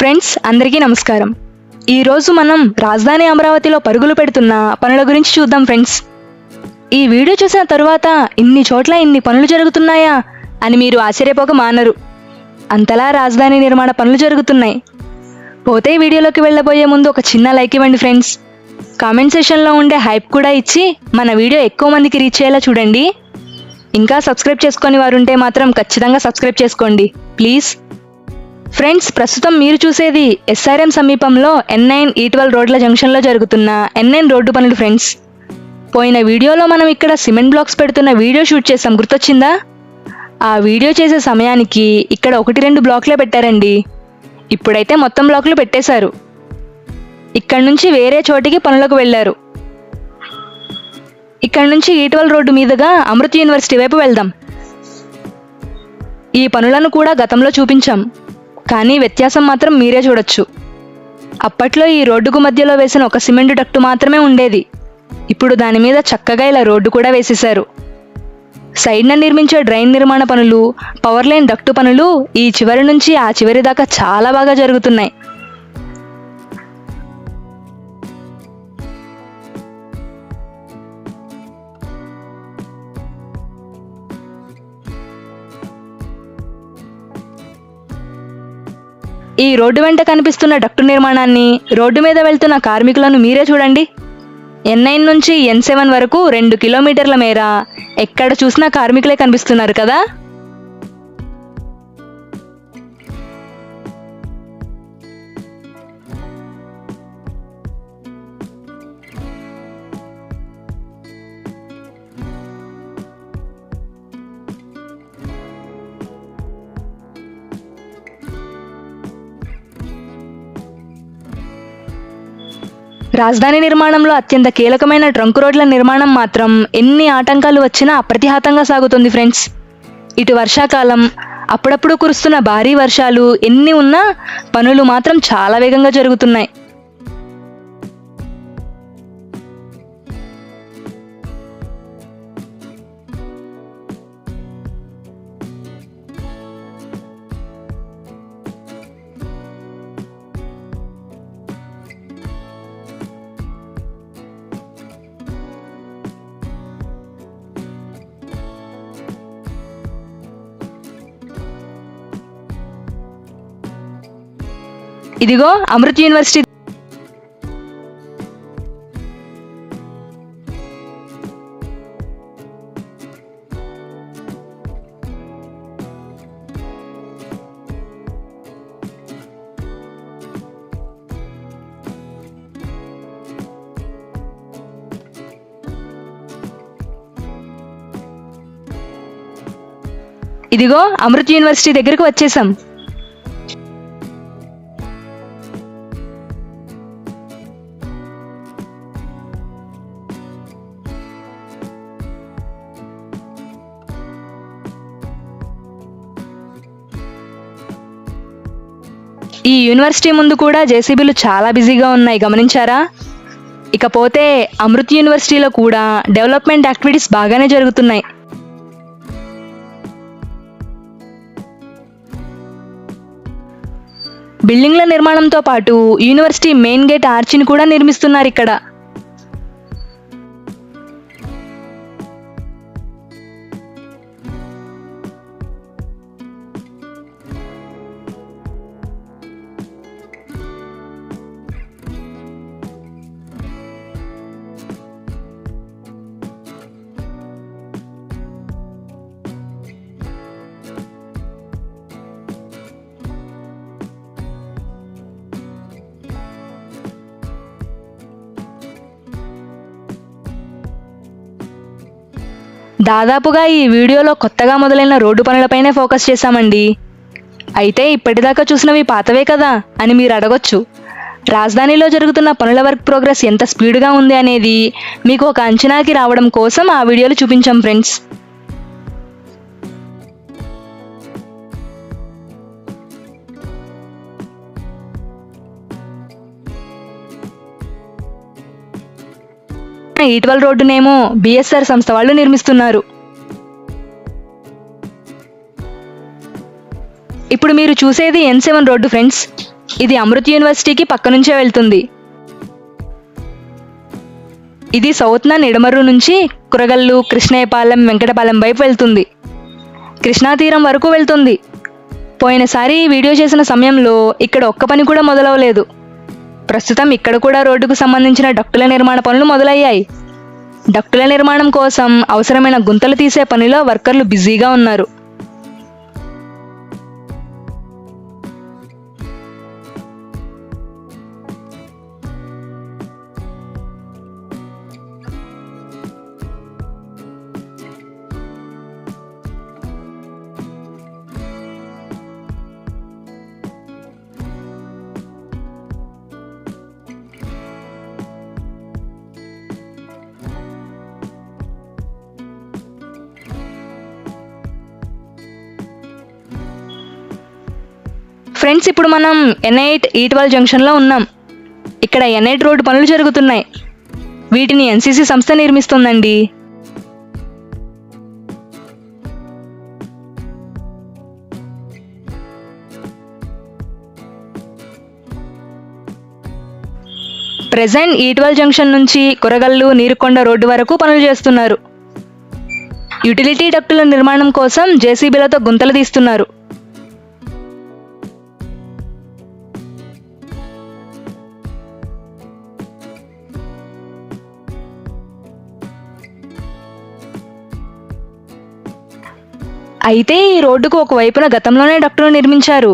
Friends అందరికీ నమస్కారం. ఈరోజు మనం రాజధాని అమరావతిలో పరుగులు పెడుతున్న పనుల గురించి చూద్దాం ఫ్రెండ్స్. ఈ వీడియో చూసిన తరువాత ఇన్ని చోట్ల ఇన్ని పనులు జరుగుతున్నాయా అని మీరు ఆశ్చర్యపోక మానరు. అంతలా రాజధాని నిర్మాణ పనులు జరుగుతున్నాయి. పోతే వీడియోలోకి వెళ్ళబోయే ముందు ఒక చిన్న లైక్ ఇవ్వండి ఫ్రెండ్స్. కామెంట్ సెషన్లో ఉండే హైప్ కూడా ఇచ్చి మన వీడియో ఎక్కువ మందికి రీచ్ అయ్యేలా చూడండి. ఇంకా సబ్స్క్రైబ్ చేసుకొని వారు ఉంటే మాత్రం ఖచ్చితంగా సబ్స్క్రైబ్ చేసుకోండి. ప్లీజ్. ఫ్రెండ్స్ ప్రస్తుతం మీరు చూసేది ఎస్ఆర్ఎం సమీపంలో ఎన్ఐన్ నైన్ ఈ ట్వెల్వ్ రోడ్ల జంక్షన్లో జరుగుతున్న ఎన్ఐన్ రోడ్డు పనులు ఫ్రెండ్స్. పోయిన వీడియోలో మనం ఇక్కడ సిమెంట్ బ్లాక్స్ పెడుతున్న వీడియో షూట్ చేసాం గుర్తొచ్చిందా? ఆ వీడియో చేసే సమయానికి ఇక్కడ ఒకటి రెండు బ్లాక్లే పెట్టారండి. ఇప్పుడైతే మొత్తం బ్లాక్లు పెట్టేశారు. ఇక్కడ నుంచి వేరే చోటికి పనులకు వెళ్ళారు. ఇక్కడ నుంచి ఈటవల్ రోడ్డు మీదుగా అమృత్ యూనివర్సిటీ వైపు వెళ్దాం. ఈ పనులను కూడా గతంలో చూపించాం. కానీ వ్యత్యాసం మాత్రం మీరే చూడొచ్చు. అప్పట్లో ఈ రోడ్డుకు మధ్యలో వేసిన ఒక సిమెంట్ డక్టు మాత్రమే ఉండేది. ఇప్పుడు దాని మీద చక్కగా ఇలా రోడ్డు కూడా వేసేశారు. సైడ్న నిర్మించే డ్రైన్ నిర్మాణ పనులు పవర్ లైన్ డక్టు పనులు ఈ చివరి నుంచి ఆ చివరి దాకా చాలా బాగా జరుగుతున్నాయి. ఈ రోడ్డు వెంట కనిపిస్తున్న డక్టు నిర్మాణాన్ని రోడ్డు మీద వెళ్తున్న కార్మికులను మీరే చూడండి. ఎన్ నైన్ నుంచి ఎన్ సెవెన్ వరకు రెండు కిలోమీటర్ల మేర ఎక్కడ చూసినా కార్మికులే కనిపిస్తున్నారు కదా? రాజధాని నిర్మాణంలో అత్యంత కీలకమైన ట్రంక్ రోడ్ల నిర్మాణం మాత్రం ఎన్ని ఆటంకాలు వచ్చినా అప్రతిహాతంగా సాగుతుంది ఫ్రెండ్స్. ఇటు వర్షాకాలం అప్పుడప్పుడు కురుస్తున్న భారీ వర్షాలు ఎన్ని ఉన్నా పనులు మాత్రం చాలా వేగంగా జరుగుతున్నాయి. ఇదిగో అమృత్ యూనివర్సిటీ. ఇదిగో అమృత్ యూనివర్సిటీ దగ్గరకు వచ్చేసాం. ఈ యూనివర్సిటీ ముందు కూడా జేసీబీలు చాలా బిజీగా ఉన్నాయి గమనించారా? ఇకపోతే అమృత్ యూనివర్సిటీలో కూడా డెవలప్మెంట్ యాక్టివిటీస్ బాగానే జరుగుతున్నాయి. బిల్డింగ్ల నిర్మాణంతో పాటు యూనివర్సిటీ మెయిన్ గేట్ ఆర్చిని కూడా నిర్మిస్తున్నారు ఇక్కడ. దాదాపుగా ఈ వీడియోలో కొత్తగా మొదలైన రోడ్డు పనులపైనే ఫోకస్ చేశామండి. అయితే ఇప్పటిదాకా చూసినవి పాతవే కదా అని మీరు అడగొచ్చు. రాజధానిలో జరుగుతున్న పనుల వర్క్ ప్రోగ్రెస్ ఎంత స్పీడ్గా ఉంది అనేది మీకు ఒక అంచనాకి రావడం కోసం ఆ వీడియోలు చూపించాం ఫ్రెండ్స్. ఈట్వల్ రోడ్డునేమో బిఎస్ఆర్ సంస్థ వాళ్ళు నిర్మిస్తున్నారు. ఇప్పుడు మీరు చూసేది ఎన్ సెవెన్ రోడ్డు ఫ్రెండ్స్. ఇది అమృత్ యూనివర్సిటీకి పక్క నుంచే వెళ్తుంది. ఇది సౌత్న నిడమర్రు నుంచి కురగల్లు కృష్ణయ్యపాలెం వెంకటపాలెం వైపు వెళ్తుంది. కృష్ణా తీరం వరకు వెళ్తుంది. పోయినసారి వీడియో చేసిన సమయంలో ఇక్కడ ఒక్క పని కూడా మొదలవలేదు. ప్రస్తుతం ఇక్కడ కూడా రోడ్డుకు సంబంధించిన డక్టుల నిర్మాణ పనులు మొదలయ్యాయి. డక్టుల నిర్మాణం కోసం అవసరమైన గుంతలు తీసే పనిలో వర్కర్లు బిజీగా ఉన్నారు. ఫ్రెండ్స్ ఇప్పుడు మనం ఎన్ఐట్ ఈట్వల్ జంక్షన్లో ఉన్నాం. ఇక్కడ ఎన్ఐట్ రోడ్డు పనులు జరుగుతున్నాయి. వీటిని ఎన్సీసీ సంస్థ నిర్మిస్తుందండి. ప్రెజెంట్ ఈ జంక్షన్ నుంచి కొరగల్లు నీరుకొండ రోడ్డు వరకు పనులు చేస్తున్నారు. యుటిలిటీ డక్టుల నిర్మాణం కోసం జేసీబీలతో గుంతలు తీస్తున్నారు. అయితే ఈ రోడ్డుకు ఒక వైపున గతంలోనే డక్టులు నిర్మించారు.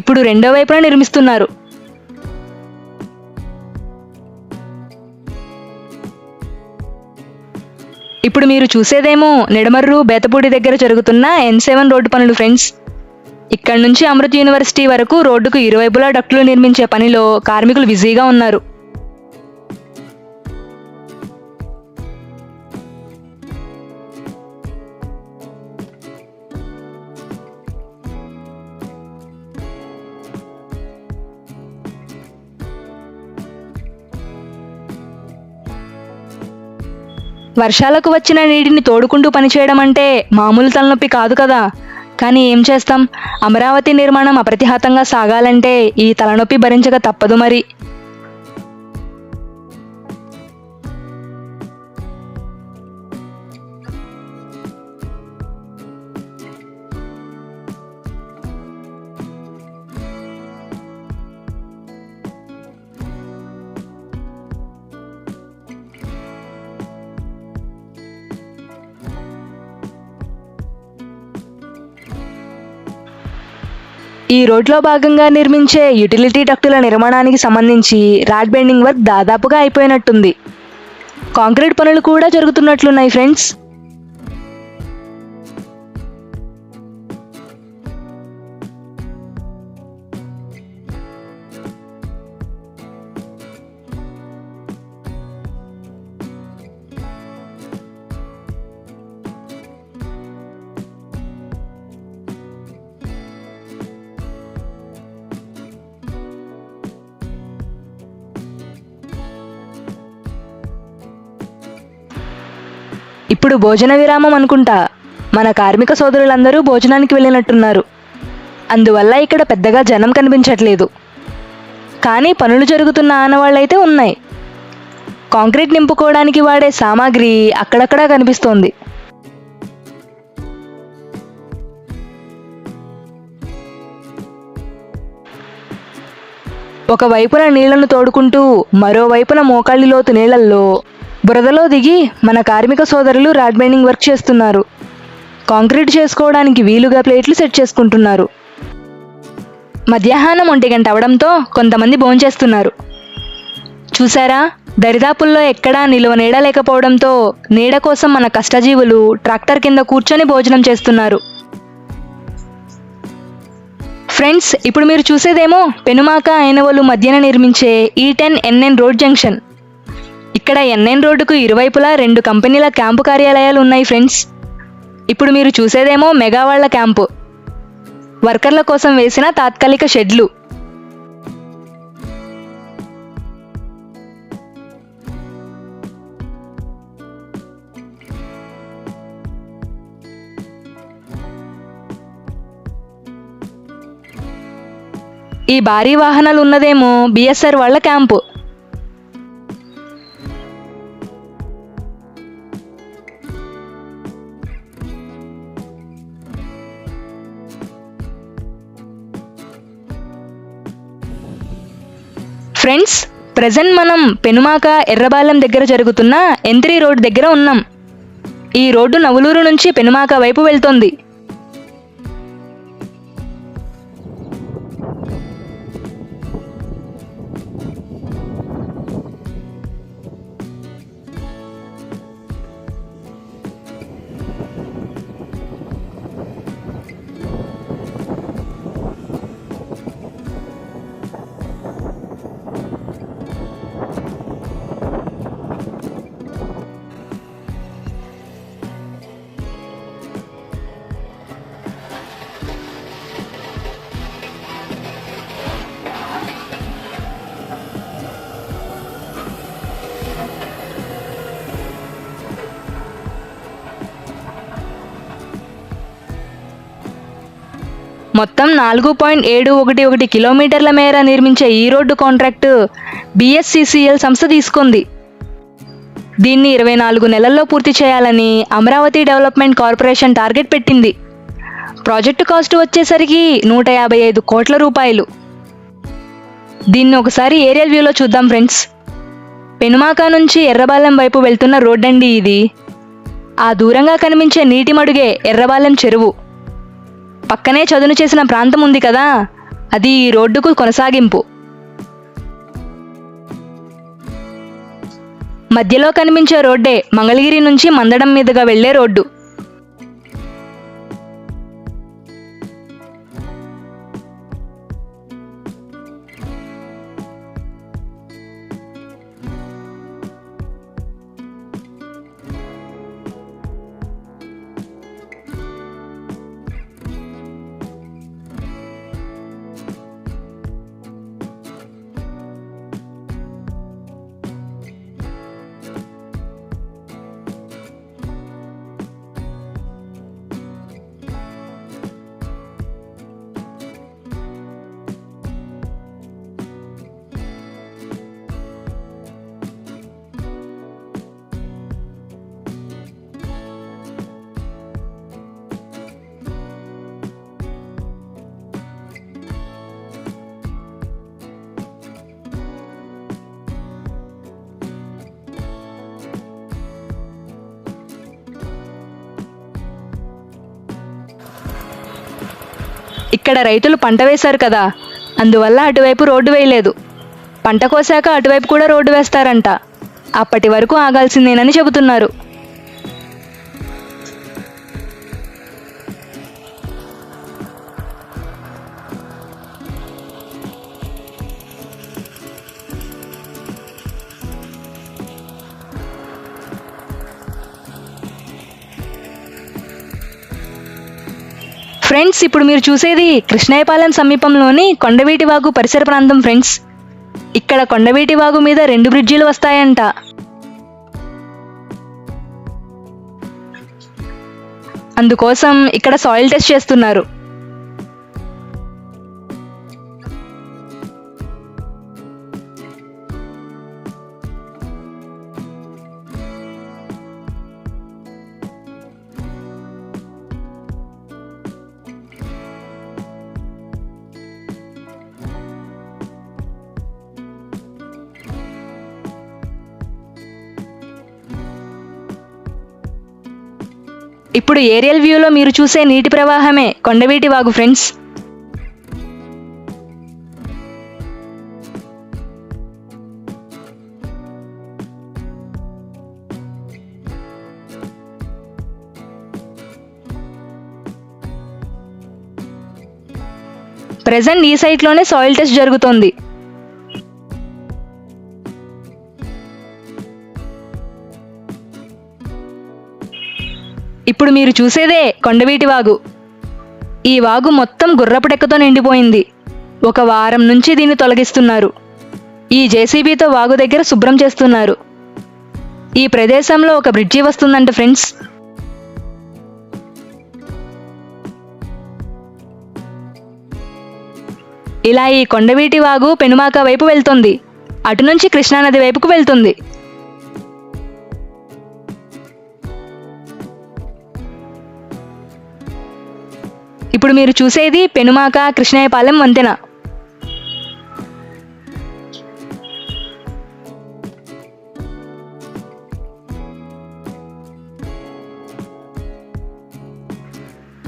ఇప్పుడు రెండో వైపున నిర్మిస్తున్నారు. ఇప్పుడు మీరు చూసేదేమో నిడమర్రు బేతపూడి దగ్గర జరుగుతున్న ఎన్ సెవెన్ రోడ్డు పనులు ఫ్రెండ్స్. ఇక్కడ నుంచి అమృత్ యూనివర్సిటీ వరకు రోడ్డుకు ఇరువైపులా డక్టులు నిర్మించే పనిలో కార్మికులు బిజీగా ఉన్నారు. వర్షాలకు వచ్చిన నీటిని తోడుకుంటూ పనిచేయడం అంటే మామూలు తలనొప్పి కాదు కదా. కానీ ఏం చేస్తాం? అమరావతి నిర్మాణం అప్రతిహతంగా సాగాలంటే ఈ తలనొప్పి భరించక తప్పదు మరి. ఈ రోడ్లో భాగంగా నిర్మించే యుటిలిటీ డక్టుల నిర్మాణానికి సంబంధించి రాడ్ బెండింగ్ వర్క్ దాదాపుగా అయిపోయినట్టుంది. కాంక్రీట్ పనులు కూడా జరుగుతున్నట్లున్నాయి ఫ్రెండ్స్. ఇప్పుడు భోజన విరామం అనుకుంటా. మన కార్మిక సోదరులందరూ భోజనానికి వెళ్ళినట్టున్నారు. అందువల్ల ఇక్కడ పెద్దగా జనం కనిపించట్లేదు. కానీ పనులు జరుగుతున్న ఆనవాళ్ళైతే ఉన్నాయి. కాంక్రీట్ నింపుకోవడానికి వాడే సామాగ్రి అక్కడక్కడా కనిపిస్తోంది. ఒక వైపున నీళ్ళను తోడుకుంటూ మరోవైపున మోకాళ్ళి లోతు నీళ్ళల్లో బురదలో దిగి మన కార్మిక సోదరులు రాడ్ బైండింగ్ వర్క్ చేస్తున్నారు. కాంక్రీట్ చేసుకోవడానికి వీలుగా ప్లేట్లు సెట్ చేసుకుంటున్నారు. మధ్యాహ్నం ఒంటి గంట అవడంతో కొంతమంది భోంచేస్తున్నారు చూసారా దరిదాపుల్లో ఎక్కడా నిలువ నీడ లేకపోవడంతో నీడ కోసం మన కష్టజీవులు ట్రాక్టర్ కింద కూర్చొని భోజనం చేస్తున్నారు. ఫ్రెండ్స్ ఇప్పుడు మీరు చూసేదేమో పెనుమాక అయినవలు మధ్యన నిర్మించే ఈ టెన్ ఎన్ఎన్ రోడ్ జంక్షన్. ఇక్కడ ఎన్ఎన్ రోడ్డుకు ఇరువైపులా రెండు కంపెనీల క్యాంపు కార్యాలయాలు ఉన్నాయి ఫ్రెండ్స్. ఇప్పుడు మీరు చూసేదేమో మెగావాళ్ళ క్యాంపు. వర్కర్ల కోసం వేసిన తాత్కాలిక షెడ్లు. ఈ భారీ వాహనాలు ఉన్నదేమో బిఎస్ఆర్ వాళ్ళ క్యాంపు. ప్రజెంట్ మనం పెనుమాక ఎర్రబాలెం దగ్గర జరుగుతున్న ఎంత్రీ రోడ్ దగ్గర ఉన్నాం. ఈ రోడ్డు నవలూరు నుంచి పెనుమాక వైపు వెళ్తోంది. మొత్తం నాలుగు పాయింట్ ఏడు ఒకటి ఒకటి కిలోమీటర్ల మేర నిర్మించే ఈ రోడ్డు కాంట్రాక్టు బీఎస్సీసీఎల్ సంస్థ తీసుకుంది. దీన్ని ఇరవై నాలుగు నెలల్లో పూర్తి చేయాలని అమరావతి డెవలప్మెంట్ కార్పొరేషన్ టార్గెట్ పెట్టింది. ప్రాజెక్టు కాస్ట్ వచ్చేసరికి నూట యాభై ఐదు కోట్ల రూపాయలు. దీన్ని ఒకసారి ఏరియల్ వ్యూలో చూద్దాం ఫ్రెండ్స్. పెనుమాక నుంచి ఎర్రబాలెం వైపు వెళ్తున్న రోడ్డండి ఇది. ఆ దూరంగా కనిపించే నీటి మడుగే ఎర్రబాలెం చెరువు. పక్కనే చదును చేసిన ప్రాంతం ఉంది కదా అది ఈ రోడ్డుకు కొనసాగింపు. మధ్యలో కనిపించే రోడ్డే మంగళగిరి నుంచి మందడం మీదుగా వెళ్ళే రోడ్డు. ఇక్కడ రైతులు పంట వేశారు కదా అందువల్ల అటువైపు రోడ్డు వేయలేదు. పంట కోసాక అటువైపు కూడా రోడ్డు వేస్తారంట. అప్పటి వరకు ఆగాల్సిందేనని చెబుతున్నారు. ఫ్రెండ్స్ ఇప్పుడు మీరు చూసేది కృష్ణాయపాలెం సమీపంలోని కొండవీటి వాగు పరిసర ప్రాంతం ఫ్రెండ్స్. ఇక్కడ కొండవీటి వాగు మీద రెండు బ్రిడ్జీలు వస్తాయంట. అందుకోసం ఇక్కడ సాయిల్ టెస్ట్ చేస్తున్నారు. ఇప్పుడు ఏరియల్ వ్యూలో మీరు చూసే నీటి ప్రవాహమే. కొండవీటి వాగు ఫ్రెండ్స్. ప్రజెంట్ ఈ సైట్లోనే సాయిల్ టెస్ట్ జరుగుతోంది. ఇప్పుడు మీరు చూసేదే కొండవీటి వాగు. ఈ వాగు మొత్తం గుర్రపుటెక్కతో నిండిపోయింది. ఒక వారం నుంచి దీన్ని తొలగిస్తున్నారు. ఈ జేసీబీతో వాగు దగ్గర శుభ్రం చేస్తున్నారు. ఈ ప్రదేశంలో ఒక బ్రిడ్జి వస్తుందంట ఫ్రెండ్స్. ఇలా ఈ కొండవీటి వాగు పెనుమాక వైపు వెళ్తుంది. అటు నుంచి కృష్ణానది వైపుకు వెళ్తుంది. ఇప్పుడు మీరు చూసేది పెనుమాక కృష్ణయ్యపాలెం వంతెన.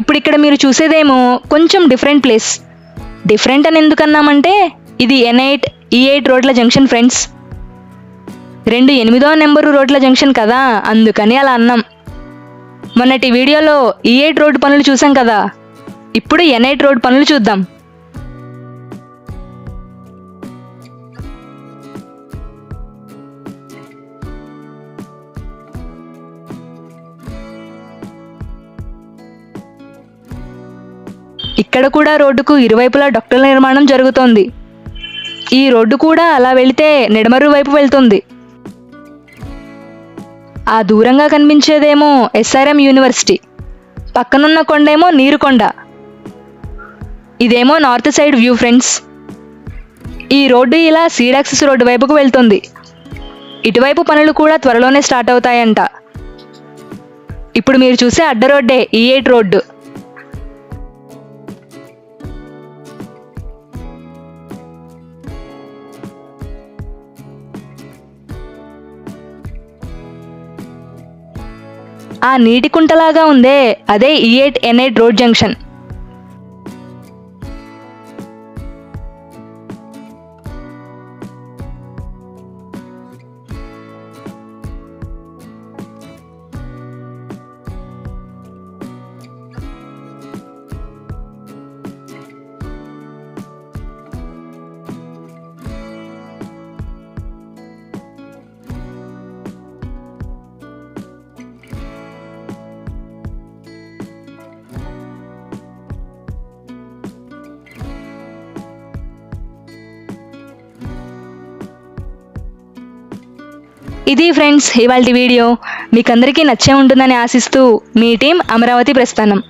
ఇప్పుడు ఇక్కడ మీరు చూసేదేమో కొంచెం డిఫరెంట్ ప్లేస్. డిఫరెంట్ అని ఎందుకన్నామంటే ఇది ఎన్ ఎయిట్ ఈ ఎయిట్ రోడ్ల జంక్షన్ ఫ్రెండ్స్. రెండు ఎనిమిదో నెంబరు రోడ్ల జంక్షన్ కదా అందుకని అలా అన్నాం. మొన్నటి వీడియోలో e ఈ ఎయిట్ రోడ్డు పనులు చూసాం కదా ఇప్పుడు ఎన్ రోడ్ పనులు చూద్దాం. ఇక్కడ కూడా రోడ్డుకు ఇరువైపులా డొక్కల నిర్మాణం జరుగుతోంది. ఈ రోడ్డు కూడా అలా వెళితే నిడమరు వైపు వెళ్తుంది. ఆ దూరంగా కనిపించేదేమో ఎస్ఆర్ఎం యూనివర్సిటీ. పక్కనున్న కొండేమో నీరుకొండ. ఇదేమో నార్త్ సైడ్ వ్యూ ఫ్రెండ్స్. ఈ రోడ్డు ఇలా సీడాక్సిస్ రోడ్డు వైపుకు వెళ్తుంది. ఇటువైపు పనులు కూడా త్వరలోనే స్టార్ట్ అవుతాయంట. ఇప్పుడు మీరు చూసే అడ్డ రోడ్డే ఈ ఎయిట్ రోడ్డు. ఆ నీటి కుంటలాగా ఉందే అదే ఈ eight N eight road junction. ఇది ఫ్రెండ్స్ ఇవాళ వీడియో. మీకందరికీ నచ్చే ఉంటుందని ఆశిస్తూ మీ టీం అమరావతి ప్రస్థానం.